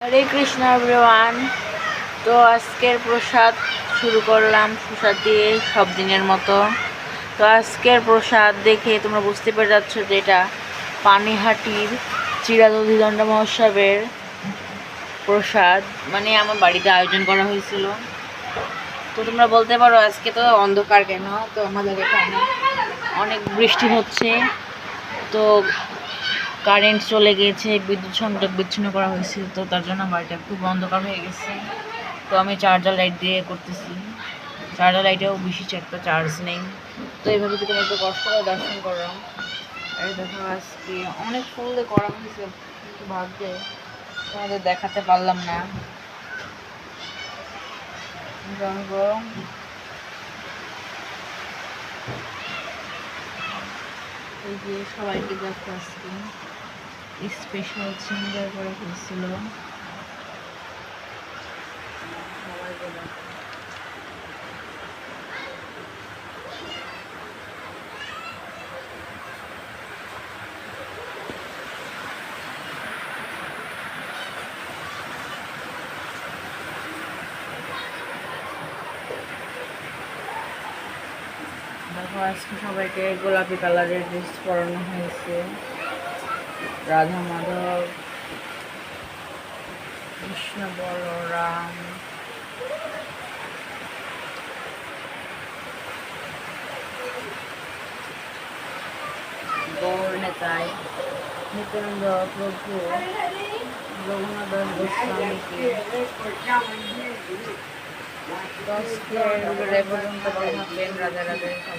হরে Krishna everyone তো আজকের প্রসাদ শুরু করলাম, প্রসাদ দিয়ে সব দিনের মতো। তো আজকের প্রসাদ দেখে তোমরা বুঝতে পেরে যাচ্ছ যে এটা পানিহাটির চিরাদধিদণ্ড মহোৎসবের প্রসাদ। মানে আমার বাড়িতে আয়োজন করা হয়েছিল। তো তোমরা বলতে পারো আজকে তো অন্ধকার কেন? তো আমাদের এখানে অনেক বৃষ্টি হচ্ছে। তো কারেন্ট চলে গিয়েছে, বিদ্যুৎ সংযোগ বিচ্ছিন্ন করা হয়েছে, তো তার জন্য বাড়িটা খুব অন্ধকার হয়ে গেছে। তো আমি চার্জার লাইট দিয়ে করতেছি। চার্জার লাইটেও বেশি একটা চার্জ নেই। তো এইভাবে যদি একটু কষ্ট করে দর্শন করলাম এই দেখো আজকে অনেক ফুল দিয়ে করা হয়েছে, কিন্তু ভাগ্যে তোমাদের দেখাতে পারলাম না। এই যে সবাইকে দেখো আজকে। স্পেশাল সিঙ্গার করে ফেলছিল। আজকে সবাইকে গোলাপি কালারের ড্রেস পরানো হয়েছে। রাধা মাধব, কৃষ্ণ বলরাম, গৌর নেতায় নিত্যানন্দ প্রভু রঘুনাথ গোস্বামীকে দশকে পর্যন্ত থাকবেন রাজা রাজা সবাই।